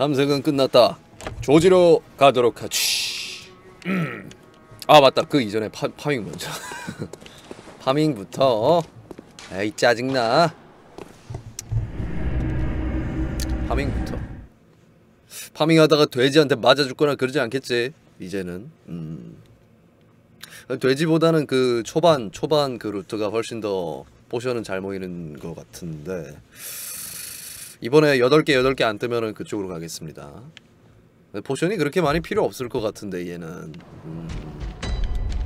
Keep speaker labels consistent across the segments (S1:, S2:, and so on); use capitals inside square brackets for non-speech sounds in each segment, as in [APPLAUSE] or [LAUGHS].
S1: 탐색은 끝났다. 조지로 가도록 하지. 음. 아 맞다. 그 이전에 파, 파밍 먼저. [LAUGHS] 파밍부터. 에이 짜증나. 파밍부터. 파밍하다가 돼지한테 맞아 죽거나 그러지 않겠지. 이제는. 음. 돼지보다는 그 초반 초반 그 루트가 훨씬 더 포션은 잘 모이는 것 같은데 이번에 8개 8개 안 뜨면은 그쪽으로 가겠습니다. 포션이 그렇게 많이 필요 없을 것 같은데 얘는. 음,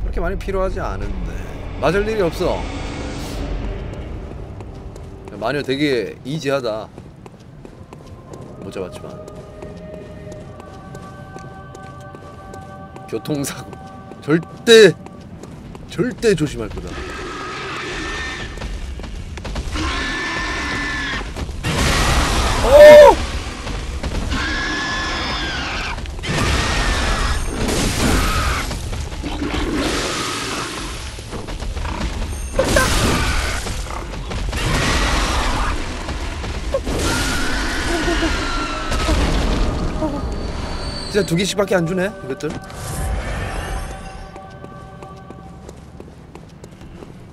S1: 그렇게 많이 필요하지 않은데. 맞을 일이 없어. 마녀 되게 이지하다. 못 잡았지만. 교통사고. 절대 절대 조심할 거다 오! 진짜 두 개씩밖에 안 주네 이것들.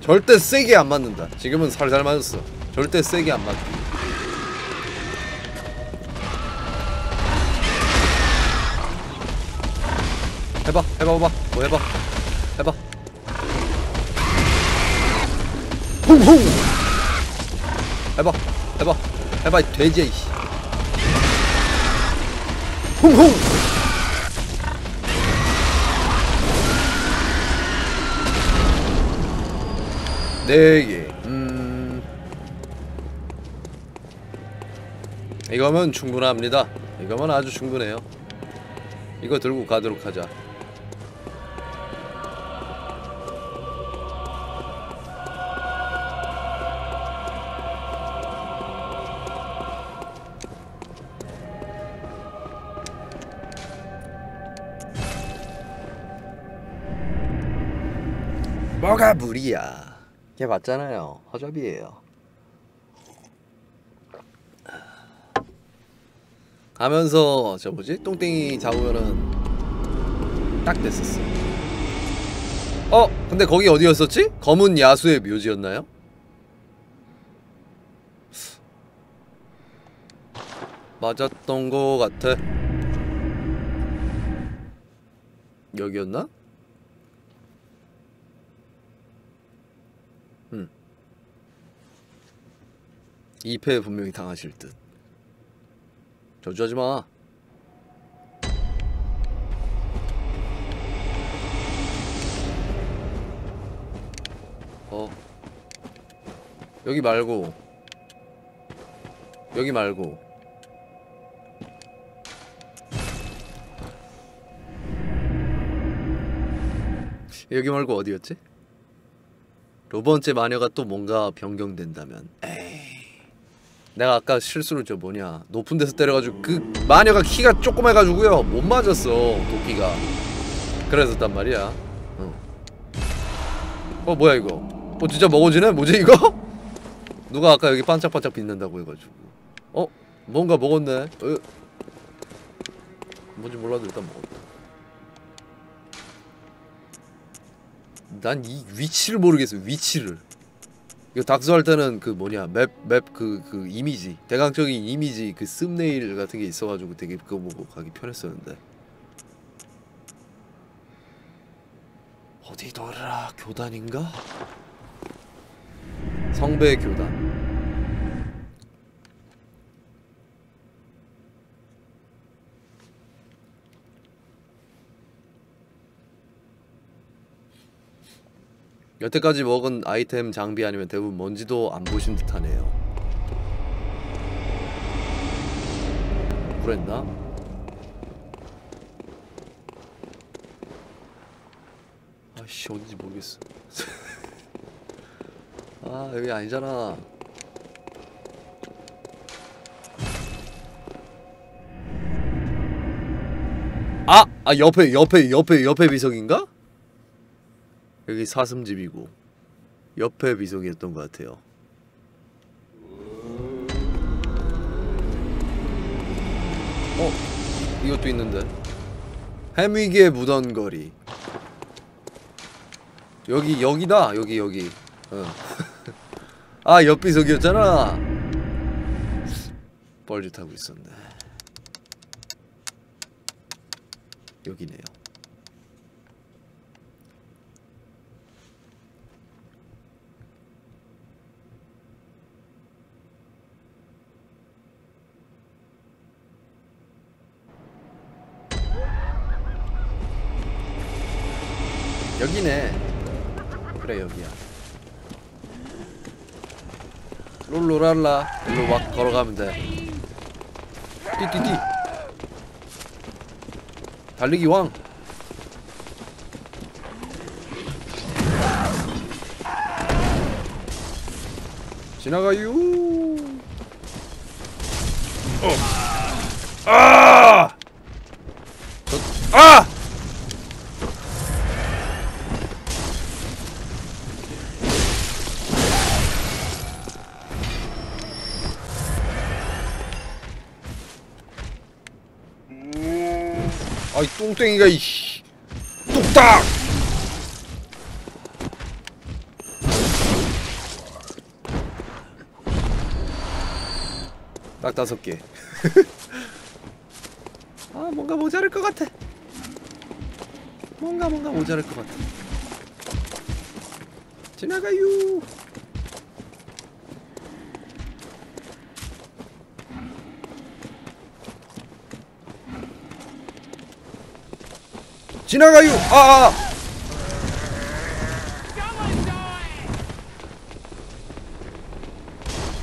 S1: 절대 세게 안 맞는다. 지금은 살살 맞았어. 절대 세게 안 맞다 해봐 해봐 봐봐. 뭐 해봐? 해봐. 홍홍 해봐 해봐. 해봐 이 돼지야 이씨. 홍홍 네개. 음. 이거면 충분합니다. 이거면 아주 충분해요. 이거 들고 가도록 하자 물이야 걔 맞잖아요 허접이에요 가면서 저 뭐지 똥땡이 잡으면은 딱 됐었어 어 근데 거기 어디였었지? 검은 야수의 묘지였나요? 맞았던 거 같아 여기였나? 2패 분명히 당하실 듯 저주하지 마. 어. 여기 말고. 여기 말고. 여기 말고 어디였지? 두 번째 마녀가 또 뭔가 변경된다면 내가 아까 실수로 저 뭐냐 높은 데서 때려가지고 그 마녀가 키가 조그매가지고요 못 맞았어 도끼가 그랬었단 말이야 어. 어 뭐야 이거 어 진짜 먹어지네? 뭐지 이거? [LAUGHS] 누가 아까 여기 반짝반짝 빛난다고 해가지고 어? 뭔가 먹었네 어? 뭔지 몰라도 일단 먹었다 난 이 위치를 모르겠어 위치를 이거 닥스할 때는 그 뭐냐 맵맵그그 이미지 대강적인 이미지 그 썸네일 같은 게 있어가지고 되게 그거 보고 가기 편했었는데. 어디더라 교단인가? 성배 교단 여태까지 먹은 아이템 장비 아니면 대부분 뭔지도 안 보신 듯하네요. 그랬나? 아씨 어딘지 모르겠어. [LAUGHS] 아 여기 아니잖아. 아! 아 옆에 옆에 옆에 옆에 비석인가? 여기 사슴집이고 옆에 비석이었던 것 같아요. 어? 이것도 있는데 해미게 무던거리 여기 여기다 여기 여기 어. [LAUGHS] 아 옆비석이었잖아 뻘짓하고 있었네 여기네요 여기네. 그래 여기야. 롤로랄라 일로 막 걸어가면 돼. 띠띠띠. 달리기 왕. 지나가요. 어. 아이 똥땡이가 이씨 뚝딱 딱 다섯 개. [LAUGHS] 아 뭔가 모자랄 것 같아. 뭔가 뭔가 모자랄 것 같아. 지나가요. 지나가요. 아. 아.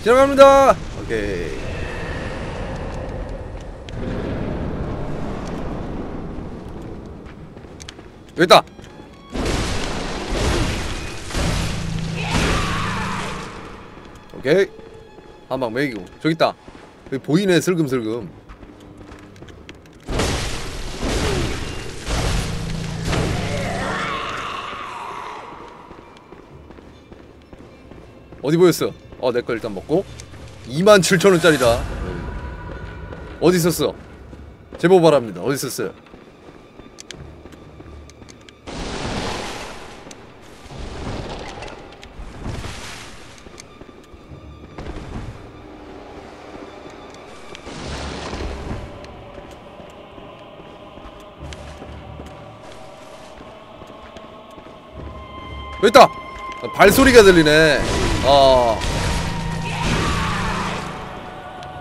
S1: 지나갑니다. 오케이. 여기 있다. 오케이. 한 방 매기고 저기 있다. 여기 보이네 슬금슬금. 어디 보였어? 어, 내 거 일단 먹고 27,000원짜리다. 어디 있었어? 제보 바랍니다. 어디 있었어요? 여기 있다! 아, 발소리가 들리네. 어.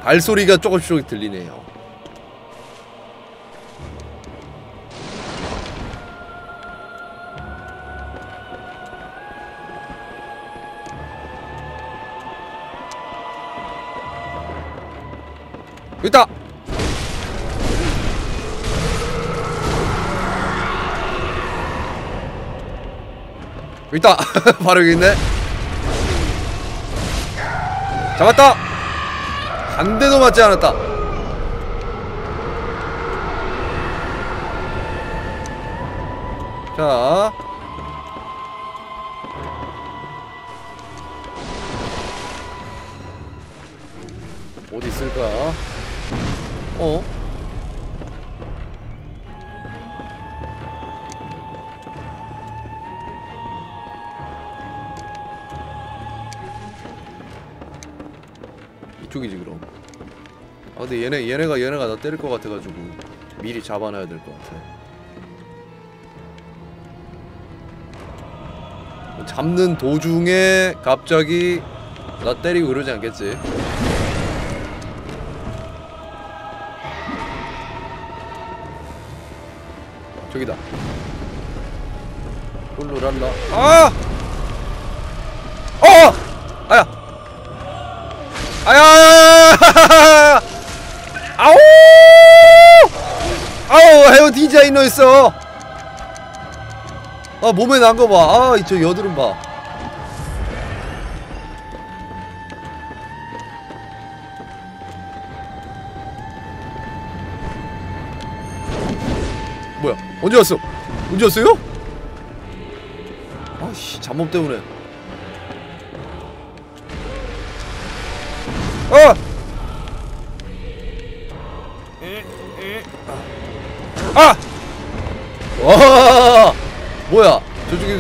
S1: 발소리가 조금씩 조금씩 들리네요. 있다! 있다! [LAUGHS] 바로 있네. 잡았다! 한 대도 맞지 않았다. 자. 이쪽이지 그럼. 아 근데 얘네 얘네가 얘네가 나 때릴 것 같아가지고 미리 잡아놔야 될 것 같아. 잡는 도중에 갑자기 나 때리고 그러지 않겠지? 저기다. 룰루랄라 아! 헤어 디자이너 있어. 아 몸에 난 거 봐. 아 저 여드름 봐. 뭐야? 언제 왔어? 언제 왔어요? 아씨 잠몸 때문에.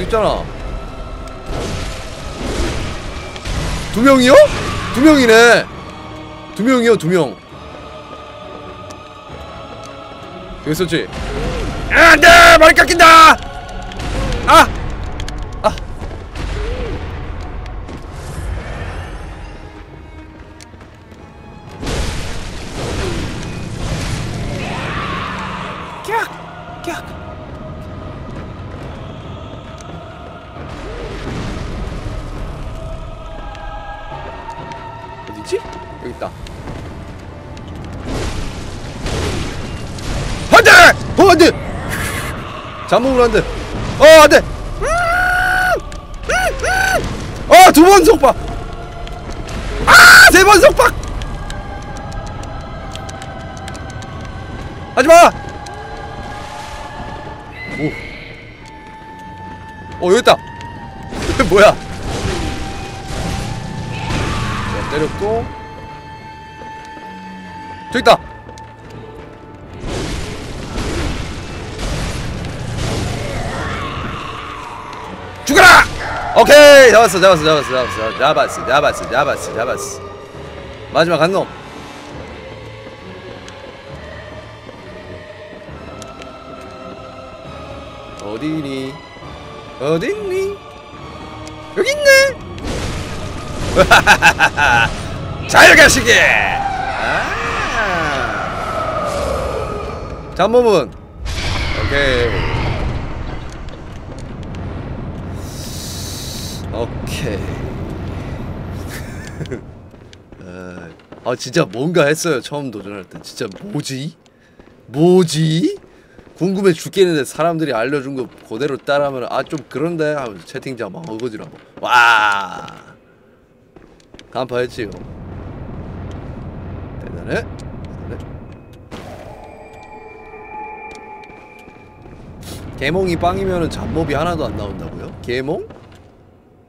S1: 있잖아. 두 명이요? 두 명이네. 두 명이요, 두 명. 여기 있었지? 아, 안 돼! 머리 깎인다! 아! 아! 깍! 깍! 있다. 안 돼! 어 안 돼! 잠복을 안돼. 어 안 돼! 아 두 번 속박! 아 세 번 속박! 하지 마! 오. 어 여기 있다. [LAUGHS] 뭐야? 자, 때렸고. 저기 있다. 죽어라! 오케이 잡았어 잡았어 잡았어 잡았어 잡았어 잡았어 잡았어 잡았어 마지막 한 놈. 어디니? 어딨니? 여기 있네. [LAUGHS] 잘 가시게. 아. 잠몸은 오케이. 오케이. 아, [LAUGHS] 아 진짜 뭔가 했어요 처음 도전할 때 진짜 뭐지? 뭐지? 궁금해 죽겠는데 사람들이 알려준 거 그대로 따라하면 아 좀 그런데 하면서 채팅창 막 어거지라고 와 간파했지요 대단해 대단해 개몽이 빵이면은 잡몹이 하나도 안 나온다고요? 개몽?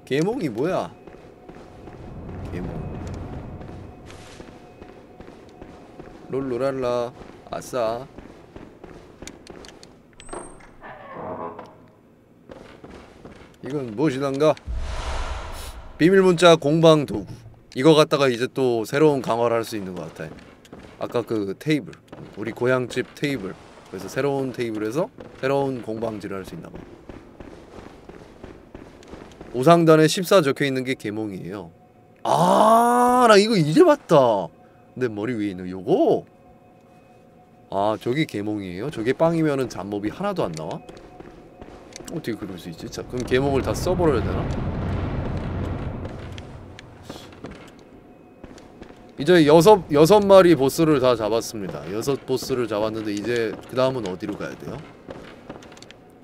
S1: 개몽이 뭐야? 개몽 롤로랄라 아싸 이건 무엇이던가? 비밀문자 공방 도구 이거 갖다가 이제 또 새로운 강화를 할 수 있는 것 같아 아까 그 테이블 우리 고향집 테이블 그래서 새로운 테이블에서 새로운 공방지를 할 수 있나봐 오상단에 14 적혀있는 게 개몽이에요 아 나 이거 이제 봤다 내 머리 위에 있는 요거 아 저게 개몽이에요? 저게 빵이면은 잡몹이 하나도 안 나와? 어떻게 그럴 수 있지? 자, 그럼 개몽을 다 써버려야 되나? 이제 여섯 여섯 마리 보스를 다 잡았습니다. 여섯 보스를 잡았는데 이제 그 다음은 어디로 가야 돼요?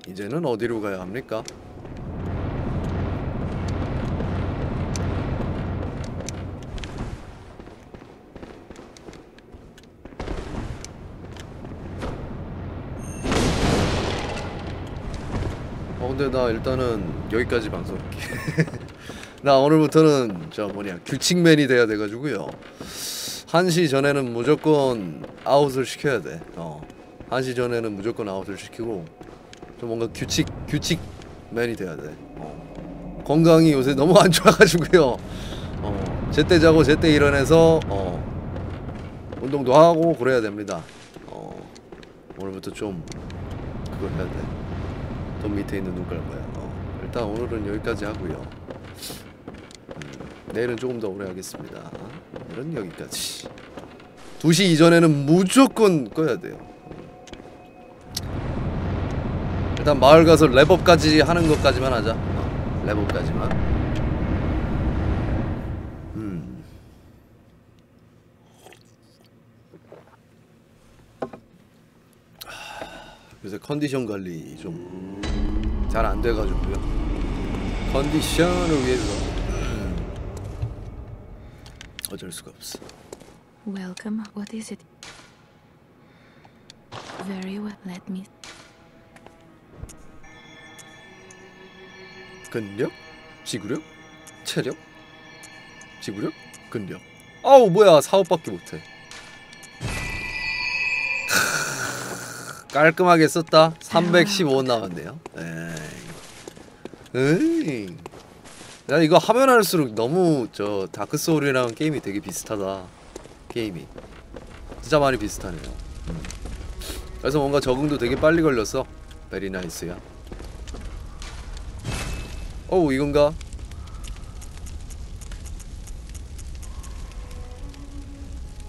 S1: 이제는 어디로 가야 합니까? 어 근데 나 일단은 여기까지 방송할게 [LAUGHS] 나 오늘부터는 저 뭐냐 규칙맨이 돼야 돼가지고요 1시 전에는 무조건 아웃을 시켜야 돼 어. 1시 전에는 무조건 아웃을 시키고 좀 뭔가 규칙 규칙맨이 돼야 돼 어. 건강이 요새 너무 안 좋아가지고요 어. 제때 자고 제때 일어나서 어. 운동도 하고 그래야 됩니다 어. 오늘부터 좀 그걸 해야 돼돈 밑에 있는 눈깔 거야. 어, 일단 오늘은 여기까지 하고요. 음, 내일은 조금 더 오래 하겠습니다. 오늘은 여기까지. 2시 이전에는 무조건 꺼야 돼요. 일단 마을 가서 랩업까지 하는 것까지만 하자. 어, 랩업까지만. 음. 요새 컨디션 관리 좀 잘 안 돼가지고요. 컨디션을 위해서 음, 어쩔 수가 없어.
S2: Welcome. What is it? Very well. Let me.
S1: 근력, 지구력, 체력, 지구력, 근력. 아우 뭐야 사업밖에 못해. 깔끔하게 썼다 315원 남았네요 에이 에이 나 이거 하면 할수록 너무 저 다크 소울이랑 게임이 되게 비슷하다 게임이 진짜 많이 비슷하네요 음. 그래서 뭔가 적응도 되게 빨리 걸렸어 베리 나이스야 어우 이건가?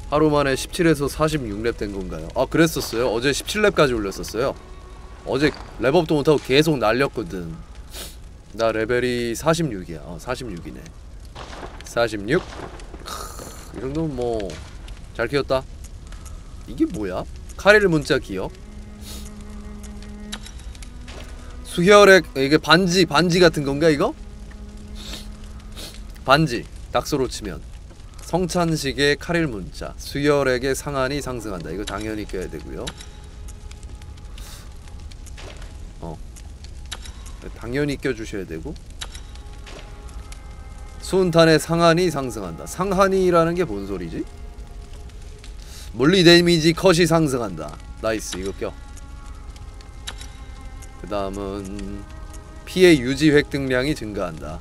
S1: 하루 만에 17에서 46렙 된 건가요? 아 그랬었어요 어제 17렙까지 올렸었어요 어제 랩업도 못하고 계속 날렸거든 나 레벨이 46이야. 어 46이네. 46? 크, 이 정도면 뭐 잘 키웠다. 이게 뭐야? 카릴 문자 기억? 수혈액 이게 반지 반지 같은 건가 이거? 반지 닥소로 치면. 성찬식의 카릴 문자. 수혈액의 상한이 상승한다. 이거 당연히 껴야 되고요 당연히 껴주셔야 되고. 수은탄의 상한이 상승한다. 상한이라는 게 뭔 소리지? 물리 데미지 컷이 상승한다. 나이스 이거 껴. 그 다음은 피해 유지 획득량이 증가한다.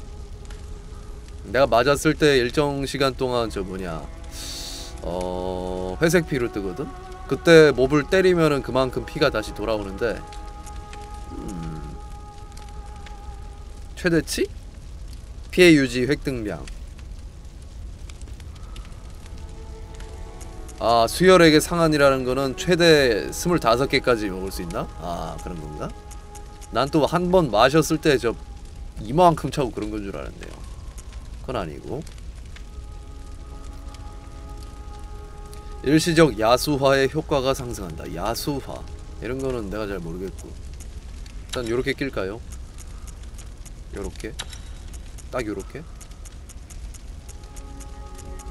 S1: 내가 맞았을 때 일정 시간 동안 저 뭐냐 어 회색 피를 뜨거든? 그때 몹을 때리면은 그만큼 피가 다시 돌아오는데 최대치? 피해 유지 획득량. 아 수혈액의 상한이라는 거는 최대 25개까지 먹을 수 있나? 아 그런 건가? 난 또 한 번 마셨을 때 저 이만큼 차고 그런 건 줄 알았네요. 그건 아니고. 일시적 야수화의 효과가 상승한다. 야수화. 이런 거는 내가 잘 모르겠고. 일단 요렇게 낄까요? 요렇게? 딱 요렇게?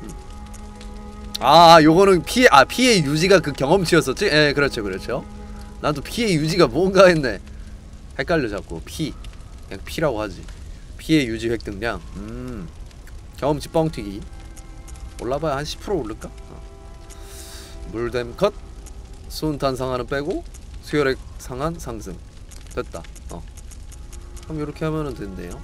S1: 음. 아 요거는 피해 아 피해 유지가 그 경험치였었지? 예 그렇죠 그렇죠. 난또 피해 유지가 뭔가 했네. 헷갈려 자꾸. 피. 그냥 피라고 하지. 피해 유지 획득량. 음. 경험치 뻥튀기. 올라봐야 한 10% 오를까? 어. 물댐 컷. 수은탄 상한은 빼고 수혈액 상한 상승. 됐다. 어 그럼 이렇게 하면은 된대요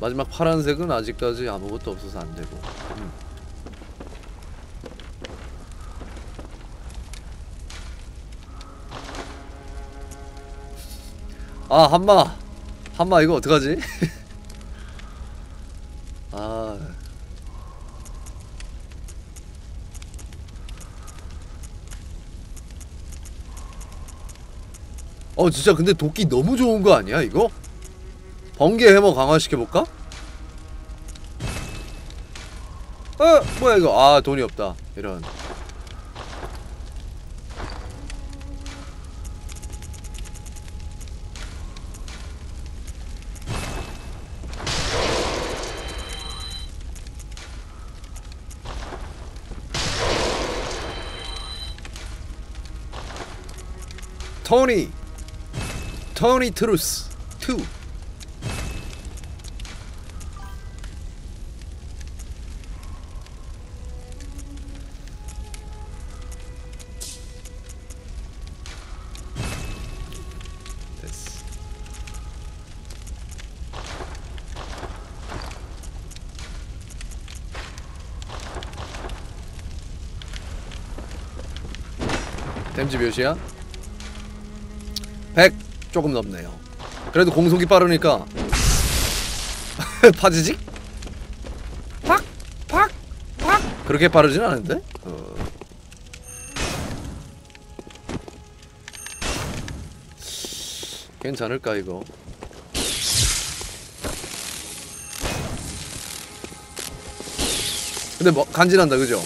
S1: 마지막 파란색은 아직까지 아무것도 없어서 안되고 음. 아 한마 한마 이거 어떡하지? [LAUGHS] 아 어 진짜 근데 도끼 너무 좋은 거 아니야 이거? 번개 해머 강화시켜볼까? 어 뭐야 이거 아 돈이 없다 이런 토니 토니 트루스 2 됐어 댐지 몇이야? 100 조금 넘네요 그래도 공속이 빠르니까 [LAUGHS] 파지직? 팍! 팍! 팍! 그렇게 빠르진 않은데? 어. 괜찮을까 이거 근데 뭐 간지난다 그죠?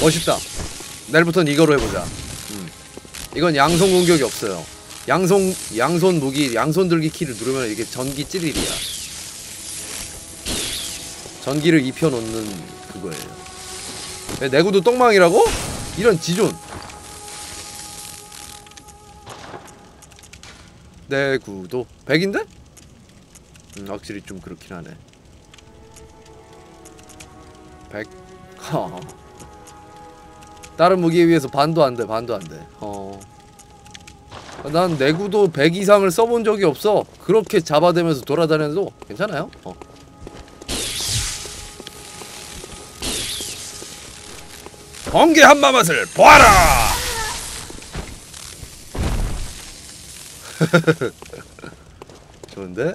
S1: 멋있다 내일부터는 이거로 해보자 음. 이건 양손 공격이 없어요 양손 양손 무기 양손 들기 키를 누르면 이게 전기 찌릿이야 전기를 입혀 놓는 그거예요 왜 내구도 똥망이라고? 이런 지존 내구도 100인데? 음, 확실히 좀 그렇긴 하네 100 하. [LAUGHS] 다른 무기에 비해서 반도 안 돼. 반도 안 돼. 어. 난 내구도 100 이상을 써본 적이 없어. 그렇게 잡아대면서 돌아다녀도 괜찮아요. 어. 번개 한마 맛을 보아라. [LAUGHS] 좋은데?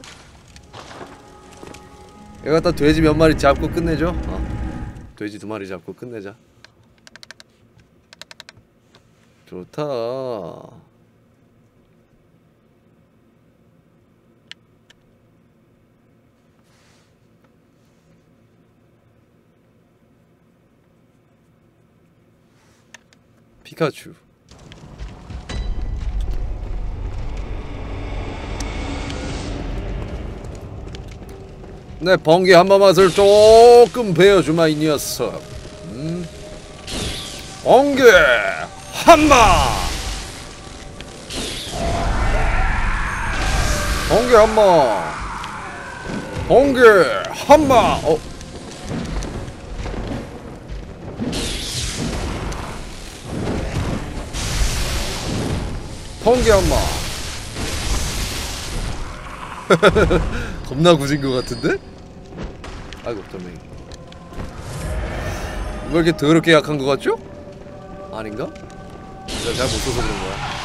S1: 이거 갖다 돼지 몇 마리 잡고 끝내죠. 어. 돼지 두 마리 잡고 끝내자. 좋다. 피카츄. 내 번개 한마 맛을 조금 배워주마 이 녀석. 음? 번개 한마. 번개 한마. 번개 한마. 어. 번개 한마. [LAUGHS] 겁나 굳은 것 같은데? 아이고 덤맹이 왜 이렇게 더럽게 약한 것 같죠? 아닌가? 내가 잘못 써서 그런 거야.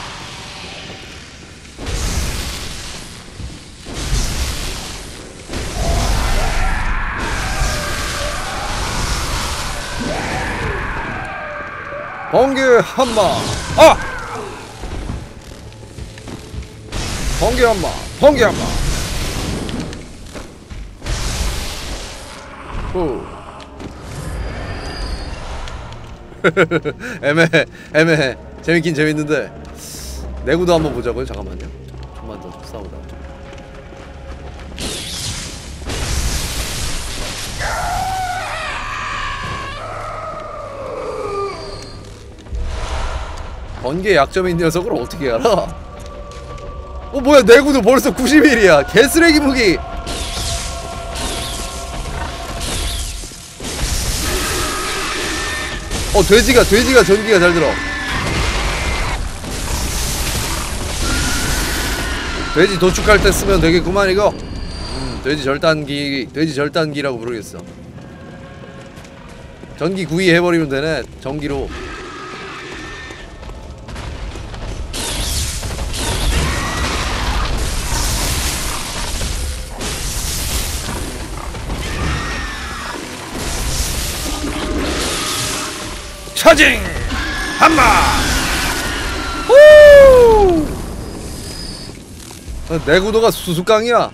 S1: 번개 한마. 아! 번개 한마. 번개 한마. 후. [LAUGHS] 애매해. 애매해 재밌긴 재밌는데 내구도 한번 보자고요 잠깐만요. 좀만 더 싸우다 번개 약점인 녀석을 어떻게 알아? 어 뭐야 내구도 벌써 91이야. 개쓰레기 무기! 어 돼지가 돼지가 전기가 잘 들어 돼지 도축할 때 쓰면 되겠구만 이거. 음 돼지 절단기 돼지 절단기라고 부르겠어. 전기 구이 해버리면 되네 전기로. 차징! 한마! 후! 어, 내구도가 수수깡이야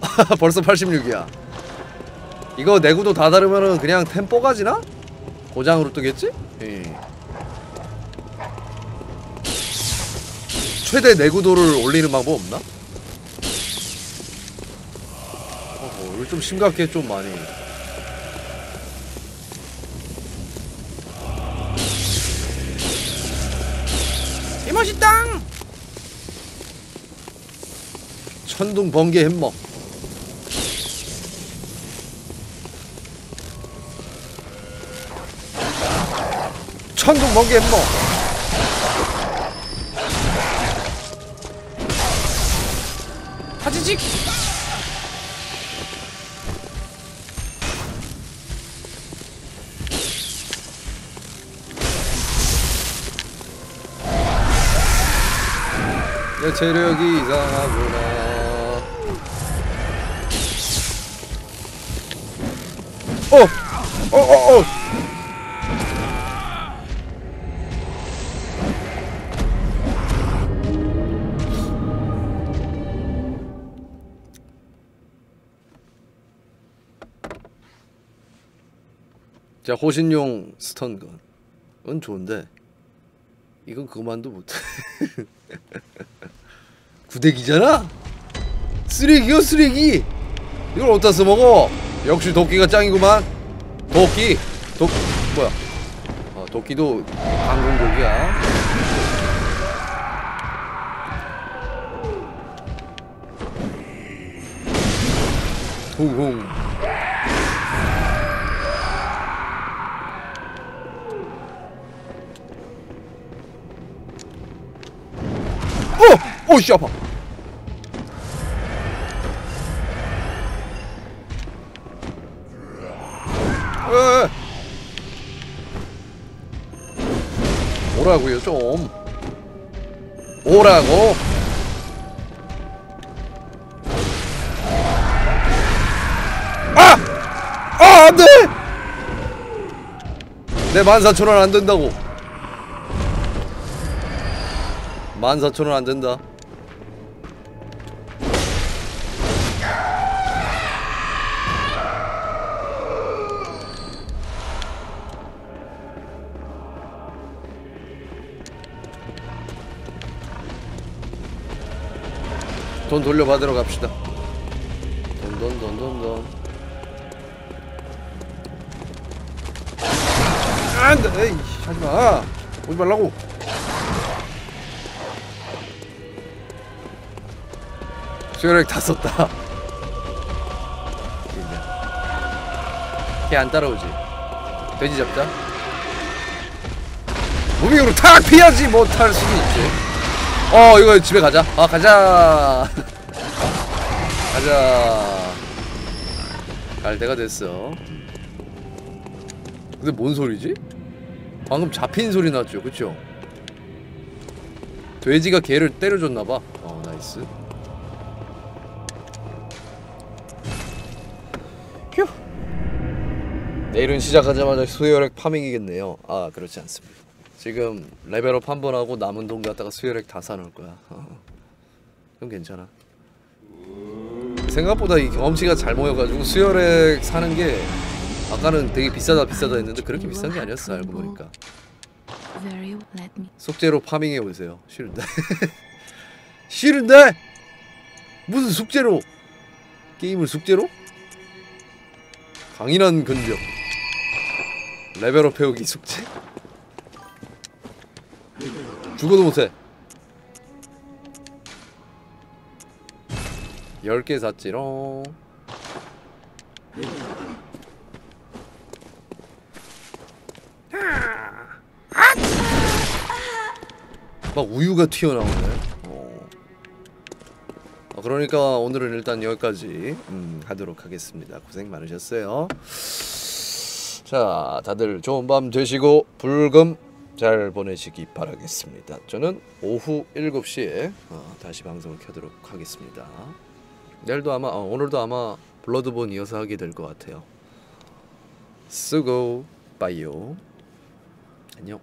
S1: [LAUGHS] 벌써 86이야 이거 내구도 다 다르면은 그냥 템포 가지나? 고장으로 뜨겠지? 예. 최대 내구도를 올리는 방법 없나? 어허 이거 좀 심각해 좀 많이 이 천둥 번개 햄먹. 천둥 번개 햄먹. 하지직! 내 체력이 이상하구나. 자 호신용 스턴건. 이건 좋은데 이건 그만도 못해. [LAUGHS] 구대기잖아? 쓰레기요 쓰레기. 이걸 어디다 써먹어? 역시 도끼가 짱이구만. 도끼 도 뭐야? 어, 도끼도 강공격이야. 도공 오씨 아파. 에 오라고요 좀? 오라고? 아! 아 안돼! 내 14,000원 안 된다고. 14,000원 안 된다 돈 돌려받으러 갑시다. 돈 돈 돈 돈돈. 안돼 에이 하지마. 오지 말라고. 수혈액 다 썼다. 걔 안 따라오지. 돼지 잡자. 무빙으로 탁 피하지 못할 수도 있지 어 이거 집에 가자. 아 가자. [LAUGHS] 가자. 갈 때가 됐어. 근데 뭔 소리지? 방금 잡힌 소리 났죠 그쵸? 돼지가 개를 때려줬나봐. 어 나이스. 휴. 내일은 시작하자마자 수혈액 파밍이겠네요. 아 그렇지 않습니다 지금 레벨업 한 번 하고 남은 돈 갖다가 수혈액 다 사놓을 거야. 어. 그럼 괜찮아. 생각보다 이 경험치가 잘 모여가지고 수혈액 사는 게 아까는 되게 비싸다 비싸다 했는데 그렇게 비싼 게 아니었어 알고 보니까. 숙제로 파밍해 오세요. 싫은데. [LAUGHS] 싫은데? 무슨 숙제로? 게임을 숙제로? 강인한 근력. 레벨업 배우기 숙제 죽어도 못해. 10개 샀지롱. 막 우유가 튀어나오네. 어. 어, 그러니까 오늘은 일단 여기까지 음, 하도록 하겠습니다. 고생 많으셨어요. 자 다들 좋은 밤 되시고 불금 잘 보내시기 바라겠습니다. 저는 오후 7시에 어, 다시 방송을 켜도록 하겠습니다. 내일도 아마 어, 오늘도 아마 블러드본 이어서 하게 될 것 같아요. 쓰고 빠이요 안녕